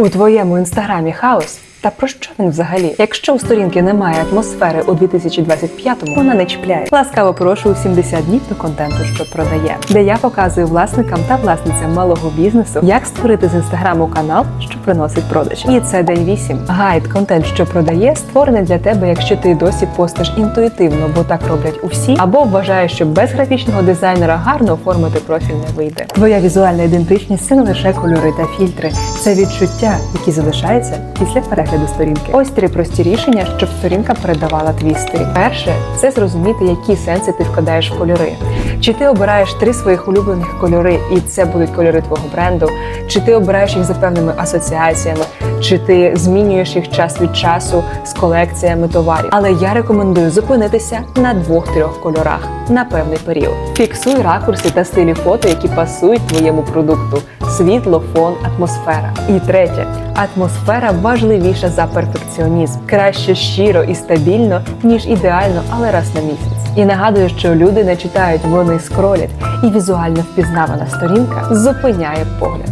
У твоєму інстаграмі хаос. Та про що він взагалі? Якщо у сторінки немає атмосфери у 2025-му, вона не чіпляє. Ласкаво прошу у 70 днів до контенту, що продає, де я показую власникам та власницям малого бізнесу, як створити з інстаграму канал, що приносить продажі. І це день 8. Гайд, контент, що продає, створений для тебе, якщо ти досі постиш інтуїтивно, бо так роблять усі, або вважаєш, що без графічного дизайнера гарно оформити профіль не вийде. Твоя візуальна ідентичність це не лише кольори та фільтри, це відчуття, які залишаються після перегляду сторінки. Ось три прості рішення, щоб сторінка передавала твій стиль. Перше це зрозуміти, які сенси ти вкладаєш в кольори. Чи ти обираєш три своїх улюблених кольори, і це будуть кольори твого бренду, чи ти обираєш їх за певними асоціаціями, чи ти змінюєш їх час від часу з колекціями товарів. Але я рекомендую зупинитися на двох-трьох кольорах на певний період. Фіксуй ракурси та стилі фото, які пасують твоєму продукту: світло, фон, атмосфера. І третє, атмосфера важливіша за перфекціонізм. Краще щиро і стабільно, ніж ідеально, але раз на місяць. І нагадую, що люди не читають, вони скролять, і візуально впізнавана сторінка зупиняє погляд.